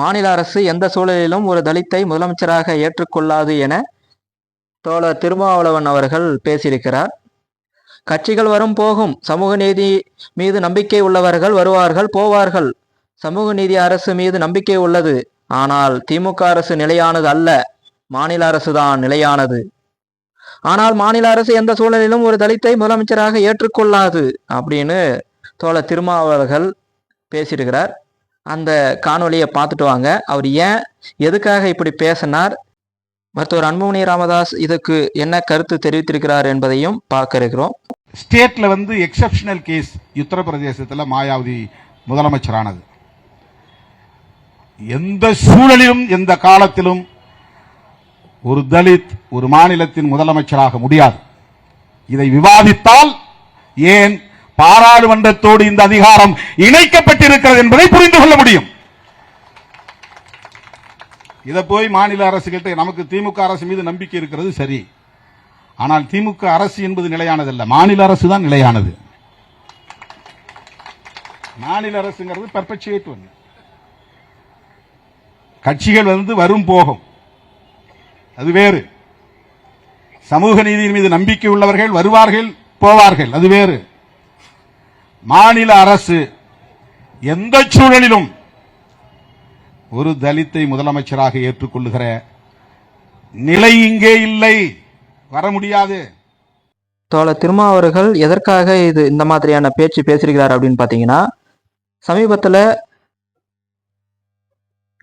மாநில அரசு எந்த சூழலிலும் ஒரு தலித்தை முதலமைச்சராக ஏற்றுக்கொள்ளாது என தோழர் திருமாவளவன் அவர்கள் பேசியிருக்கிறார். கட்சிகள் வரும் போகும் சமூக நீதி மீது நம்பிக்கை உள்ளவர்கள் வருவார்கள் போவார்கள். சமூக நீதி அரசு மீது நம்பிக்கை உள்ளது. ஆனால் திமுக அரசு நிலையானது அல்ல. மாநில அரசு தான் நிலையானது. ஆனால் மாநில அரசு எந்த சூழலிலும் ஒரு தலித்தை முதலமைச்சராக ஏற்றுக்கொள்ளாது அப்படின்னு தோழர் திருமாவளவர்கள் பேசியிருக்கிறார். அந்த காணொலியை பார்த்துட்டு வாங்க. அவர் ஏன் எதுக்காக இப்படி பேசினார்? மருத்துவர் அன்புமணி ராமதாஸ் இதுக்கு என்ன கருத்து தெரிவித்திருக்கிறார் என்பதையும் பார்க்க இருக்கிறோம். ஸ்டேட்ல வந்து எக்ஸப்ஷனல் கேஸ் உத்தரப்பிரதேசத்தில் மாயாவதி முதலமைச்சரானது. எந்த சூழலிலும் எந்த காலத்திலும் ஒரு தலித் ஒரு மாநிலத்தின் முதலமைச்சராக முடியாது. இதை விவாதித்தால் ஏன் பாராளுமன்றத்தோடு இந்த அதிகாரம் இணைக்கப்பட்டிருக்கிறது என்பதை புரிந்து கொள்ள முடியும். இதை போய் மாநில அரசுகிட்ட நமக்கு திமுக அரசு மீது நம்பிக்கை இருக்கிறது சரி. ஆனால் திமுக அரசு என்பது நிலையானதல்ல. மாநில அரசு தான் நிலையானது. மாநில அரசுங்கிறது பர்பச்சுவேட் ஒன்று கட்சிகள் வந்து வரும் போகும். அது வேறு. சமூக நீதியின் மீது நம்பிக்கை உள்ளவர்கள் வருவார்கள் போவார்கள். அது வேறு. மாநில அரசு எந்த சூழலிலும் ஒரு தலித்தை முதலமைச்சராக ஏற்றுக்கொள்ளுகிற நிலை இங்கே இல்லை. வர முடியாது. தோழர் திருமா அவர்கள் எதற்காக இது இந்த மாதிரியான பேச்சு பேசியிருக்கிறார் அப்படின்னு பார்த்தீங்கன்னா சமீபத்தில்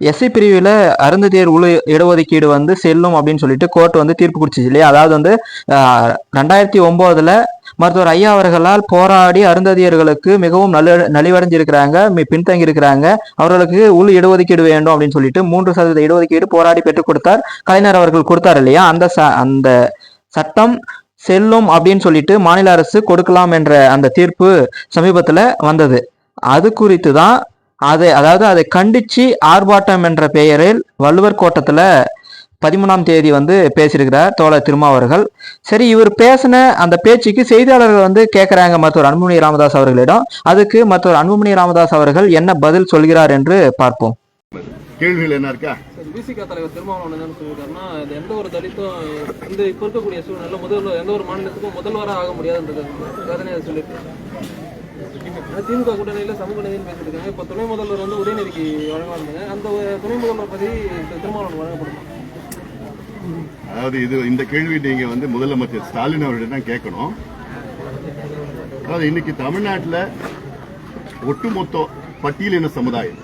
எஸ்சி பிரிவில் அருந்ததியர் உள் இடஒதுக்கீடு வந்து செல்லும் அப்படின்னு சொல்லிட்டு கோர்ட் வந்து தீர்ப்பு குடிச்சிச்சு இல்லையா? அதாவது வந்து ஆஹ், ரெண்டாயிரத்தி ஒம்போதில் மருத்துவர் ஐயா அவர்களால் போராடி அருந்ததியர்களுக்கு மிகவும் நல்ல நலிவடைஞ்சிருக்கிறாங்க மி- பின்தங்கி இருக்கிறாங்க அவர்களுக்கு உள் இடஒதுக்கீடு வேண்டும் அப்படின்னு சொல்லிட்டு மூன்று சதவீத இடஒதுக்கீடு போராடி பெற்றுக் கொடுத்தார். கலைஞர் அவர்கள் கொடுத்தார் இல்லையா? அந்த ச அந்த சட்டம் செல்லும் அப்படின்னு சொல்லிட்டு மாநில அரசு கொடுக்கலாம் என்ற அந்த தீர்ப்பு சமீபத்தில் வந்தது. அது குறித்து தான் அதை அதாவது அதை கண்டிச்சு ஆர்ப்பாட்டம் என்ற பெயரில் வள்ளுவர் கோட்டத்தில் பதிமூணாம் தேதி வந்து பேசியிருக்கிறார் தோழர் திருமா அவர்கள். சரி இவர் பேசின அந்த பேச்சுக்கு செய்தியாளர்கள் வந்து கேட்குறாங்க மருத்துவர் அன்புமணி ராமதாஸ் அவர்களிடம். அதுக்கு மருத்துவர் அன்புமணி ராமதாஸ் அவர்கள் என்ன பதில் சொல்கிறார் என்று பார்ப்போம். கேள்விகள் என்ன இருக்கா? சார் பிசிக தலைவர் திருமாவளவன் என்ன சொல்லியிருக்காருன்னா எந்த ஒரு தலித்தும் இந்த இப்போ இருக்கக்கூடிய சூழ்நிலை முதல்வர் எந்த ஒரு மாநிலத்துக்கும் முதல்வராக ஆக முடியாதுன்றது வேதனையை சொல்லியிருக்காரு. ஆனா திமுக கூட்டணியில் சமூக நீதினு பேசியிருக்காங்க. இப்போ துணை முதல்வர் வந்து உதயநிதிக்கு வழங்குவாங்க அந்த ஒரு துணை முதல்வர் பதவி திரு திருமாவளவன் வழங்கப்படுமா? அதாவது இது இந்த கேள்வி நீங்க வந்து முதலமைச்சர் ஸ்டாலின் அவர்கிட்ட தான் கேட்கணும். அதாவது இன்னைக்கு தமிழ்நாட்டில் ஒட்டுமொத்த பட்டியலின சமுதாயம்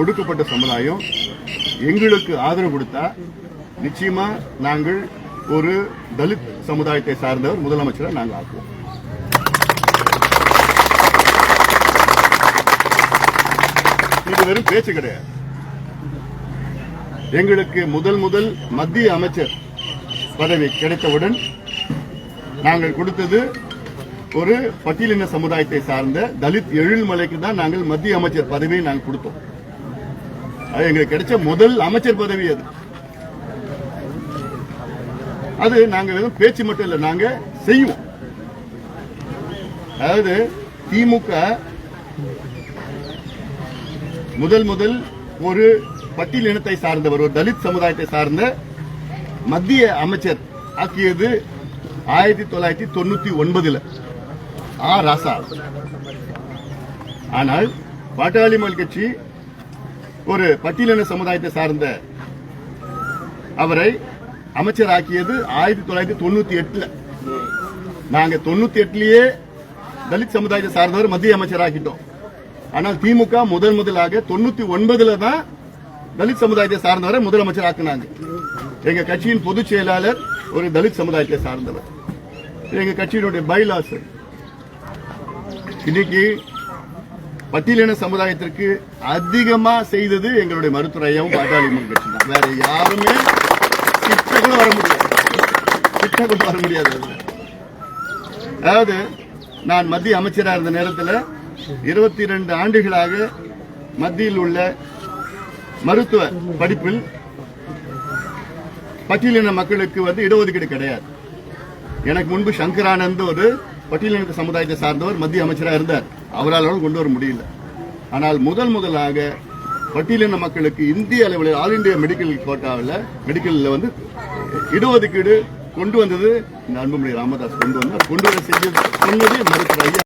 ஒடுக்கப்பட்ட சமுதாயம் எங்களுக்கு ஆதரவு கொடுத்தா நிச்சயமா நாங்கள் ஒரு தலித் சமுதாயத்தை சார்ந்தவர் முதலமைச்சரை நாங்கள் ஆக்குவோம். இது வெறும் பேச்சு கிடையாது. எங்களுக்கு முதல் முதல் மத்திய அமைச்சர் பதவி கிடைத்தவுடன் நாங்கள் கொடுத்தது ஒரு பட்டியலின சமுதாயத்தை சார்ந்த தலித் எழில்மலைக்கு தான் நாங்கள் மத்திய அமைச்சர் பதவியை நாங்கள் கொடுத்தோம். அது எங்களுக்கு கிடைச்ச முதல் அமைச்சர் பதவி அது. அது நாங்க வெறும் பேச்சு மட்டும் இல்லை நாங்க செய்வோம். அதாவது திமுக முதல் முதல் ஒரு பட்டியல் இனத்தை சார்ந்தவர் ஒரு தலித் சமுதாயத்தை சார்ந்த மத்திய அமைச்சர் ஆக்கியது ஆயிரத்தி தொள்ளாயிரத்தி தொண்ணூத்தி ஒன்பதுல. ஆ ராசா. ஆனால் பாட்டாளி மல் கட்சி ஒரு பட்டியலின சமுதாயத்தை சார்ந்த அவரை அமைச்சர் ஆக்கியது ஆயிரத்தி தொள்ளாயிரத்தி தொண்ணூத்தி எட்டுல. நாங்க தொண்ணூத்தி எட்டுலயே தலித் சமுதாயத்தை சார்ந்தவர் மத்திய அமைச்சர் ஆனால் திமுக முதன் முதலாக தொண்ணூத்தி ஒன்பதுல தான் தலித் சமுதாயத்தை சார்ந்தவரை முதலமைச்சர் ஆக்குனாங்க. எங்க கட்சியின் பொதுச் செயலாளர் ஒரு தலித் சமுதாயத்தை சார்ந்தவர். எங்க கட்சியினுடைய பைலாஸ் இன்னைக்கு பட்டியலின சமுதாயத்திற்கு அதிகமா செய்தது எங்களுடைய மருத்துவரையாவும் பாட்டாளி கட்சி தான். வேற யாருமே கிட்ட கூட வர முடியாது. கிட்ட கூட வர முடியாது அதாவது நான் மத்திய அமைச்சராக இருந்த நேரத்தில் இருபத்தி ரெண்டு ஆண்டுகளாக மத்தியில் உள்ள மருத்துவ படிப்பில் பட்டியலின மக்களுக்கு வந்து இடஒதுக்கீடு கிடையாது. எனக்கு முன்பு சங்கரானந்த் ஒரு பட்டியலின சமுதாயத்தை சார்ந்தவர் மத்திய அமைச்சராக இருந்தார். அவரால் கொண்டு வர முடியல. ஆனால் முதல் முதலாக பட்டியலின மக்களுக்கு இந்திய அளவில் ஆல் இண்டியா மெடிக்கல் கோட்டாவில் மெடிக்கல்ல வந்து இடஒதுக்கீடு கொண்டு வந்தது இந்த அன்புமணி ராமதாஸ் கொண்டு வந்தார். கொண்டு வர செய்ய சொன்னதே மருத்துவர் ஐயா